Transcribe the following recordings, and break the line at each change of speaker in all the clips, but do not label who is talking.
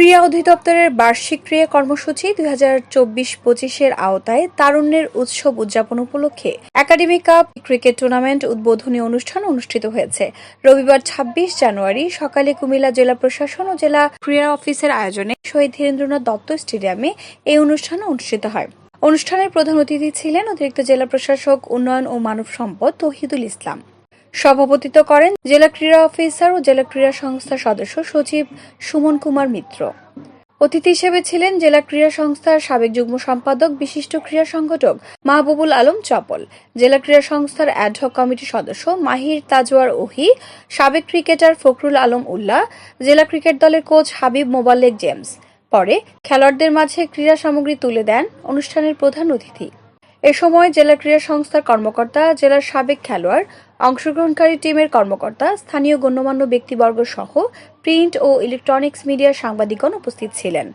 ক্রীড়া অধিদপ্তরের বার্ষিক ক্রীড়া কর্মসূচি দুই হাজার চব্বিশ পঁচিশের আওতায় তারুণ্যের উৎসব উদযাপন উপলক্ষে একাডেমি কাপ, ক্রিকেট টুর্নামেন্ট, উদ্বোধনী অনুষ্ঠান অনুষ্ঠিত হয়েছে। রবিবার ছাব্বিশ জানুয়ারি সকালে কুমিল্লা জেলা প্রশাসন ও জেলা ক্রীড়া অফিসের আয়োজনে শহীদ ধীরেন্দ্রনাথ দত্ত স্টেডিয়ামে এই অনুষ্ঠান অনুষ্ঠিত হয়। অনুষ্ঠানের প্রধান অতিথি ছিলেন অতিরিক্ত জেলা প্রশাসক, উন্নয়ন ও মানব সম্পদ তহিদুল ইসলাম। সভাপতিত্ব করেন জেলা ক্রীড়া অফিসার ও জেলা ক্রীড়া সংস্থার সদস্য সচিব সুমন কুমার মিত্র। অতিথি হিসেবে ছিলেন জেলা ক্রীড়া সংস্থার সাবেক যুগ্ম সম্পাদক, বিশিষ্ট ক্রীড়া সংগঠক মাহবুবুল আলম চপল জেলা ক্রীড়া সংস্থার অ্যাডহক কমিটির সদস্য মাহির তাজওয়ার ওহি, সাবেক ক্রিকেটার ফখরুল আলম উল্লাহ জেলা ক্রিকেট দলের কোচ হাবিব মোবাল্লেক জেমস। পরে খেলোয়াড়দের মাঝে ক্রীড়া সামগ্রী তুলে দেন অনুষ্ঠানের প্রধান অতিথি। এ সময় জেলা ক্রীড়া সংস্থার কর্মকর্তা, জেলার সাবেক খেলোয়াড় অংশগ্রহণকারী টিমের কর্মকর্তা, স্থানীয় গণ্যমান্য ব্যক্তিবর্গ সহ প্রিন্ট ও ইলেকট্রনিক্স মিডিয়ার সাংবাদিকগণ উপস্থিত ছিলেন।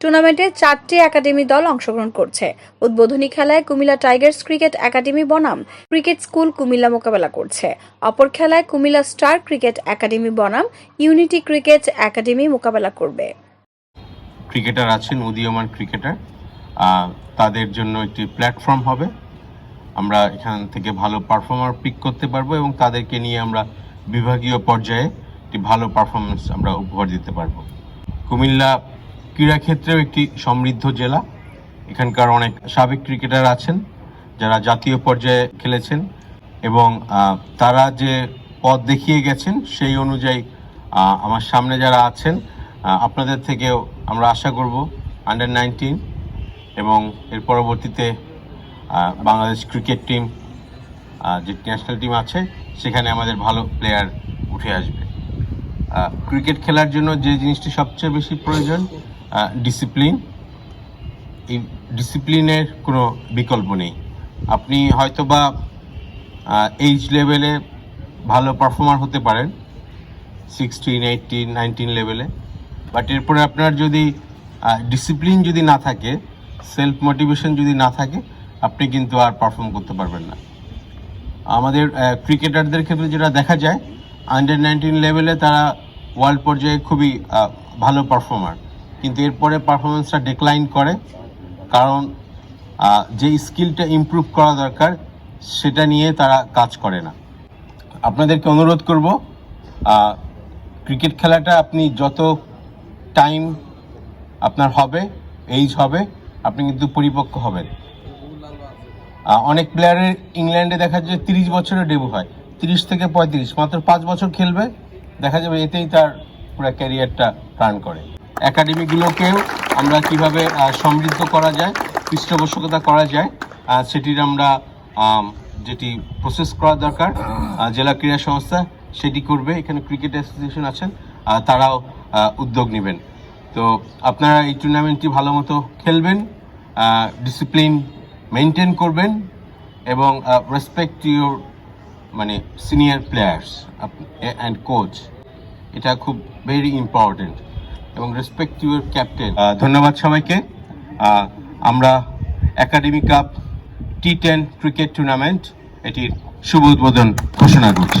টুর্নামেন্টে চারটি একাডেমি দল অংশগ্রহণ করছে। উদ্বোধনী খেলায় কুমিল্লা টাইগার্স ক্রিকেট একাডেমি বনাম ক্রিকেট স্কুল কুমিল্লা মোকাবেলা করছে। অপর খেলায় কুমিল্লা স্টার ক্রিকেট একাডেমি বনাম ইউনিটি ক্রিকেট একাডেমি মোকাবেলা করবে।
ক্রিকেটার আছেন উদীয়মান ক্রিকেটার। তাদের জন্য একটি প্ল্যাটফর্ম হবে। আমরা এখান থেকে ভালো পারফর্মার পিক করতে পারব এবং তাদেরকে নিয়ে আমরা বিভাগীয় পর্যায়ে একটি ভালো পারফরমেন্স আমরা উপহার দিতে পারব। কুমিল্লা ক্রীড়াক্ষেত্রেও একটি সমৃদ্ধ জেলা। এখানকার অনেক সাবেক ক্রিকেটার আছেন, যারা জাতীয় পর্যায়ে খেলেছেন এবং তারা যে পথ দেখিয়ে গেছেন সেই অনুযায়ী আমার সামনে যারা আছেন আপনাদের থেকেও আমরা আশা করব আন্ডার নাইনটিন এবং এর পরবর্তীতে বাংলাদেশ ক্রিকেট টিম যে ন্যাশনাল টিম আছে, সেখানে আমাদের ভালো প্লেয়ার উঠে আসবে। ক্রিকেট খেলার জন্য যে জিনিসটি সবচেয়ে বেশি প্রয়োজন ডিসিপ্লিন এই ডিসিপ্লিনের কোনো বিকল্প নেই। আপনি হয়তো বা এইজ লেভেলে ভালো পারফর্মার হতে পারেন সিক্সটিন এইটিন নাইনটিন লেভেলে বাট এরপরে আপনার যদি ডিসিপ্লিন যদি না থাকে সেলফ মোটিভেশন যদি না থাকে আপনি কিন্তু আর পারফর্ম করতে পারবেন না। আমাদের ক্রিকেটারদের ক্ষেত্রে যেটা দেখা যায় আন্ডার নাইনটিন লেভেলে তারা ওয়ার্ল্ড পর্যায়ে খুবই ভালো পারফর্মার কিন্তু এরপরে পারফরমেন্সটা ডিক্লাইন করে, কারণ যে স্কিলটা ইমপ্রুভ করা দরকার, সেটা নিয়ে তারা কাজ করে না। আপনাদেরকে অনুরোধ করব ক্রিকেট খেলাটা আপনি যত টাইম আপনার হবে এইজ হবে, আপনি কিন্তু পরিপক্ক হবেন। অনেক প্লেয়ারের ইংল্যান্ডে দেখা যায় তিরিশ বছরের ডেবু হয়। তিরিশ থেকে পঁয়ত্রিশ, মাত্র পাঁচ বছর খেলবে। দেখা যাবে এতেই তার পুরো ক্যারিয়ারটা রান করে। একাডেমিগুলোকেও আমরা কীভাবে সমৃদ্ধ করা যায়, পৃষ্ঠপোষকতা করা যায় সেটির আমরা যেটি প্রসেস করা দরকার জেলা ক্রীড়া সংস্থা সেটি করবে। এখানে ক্রিকেট অ্যাসোসিয়েশন আছেন তারাও উদ্যোগ নেবেন। তো আপনারা এই টুর্নামেন্টটি ভালো মতো খেলবেন ডিসিপ্লিন মেনটেন করবেন এবং রেসপেক্ট ইউর মানে সিনিয়র প্লেয়ার্স অ্যান্ড কোচ এটা খুব ভেরি ইম্পর্টেন্ট এবং রেসপেক্ট ইউর ক্যাপ্টেন ধন্যবাদ সবাইকে। আমরা academy cup T ten cricket tournament এটির শুভ উদ্বোধন ঘোষণা করছি।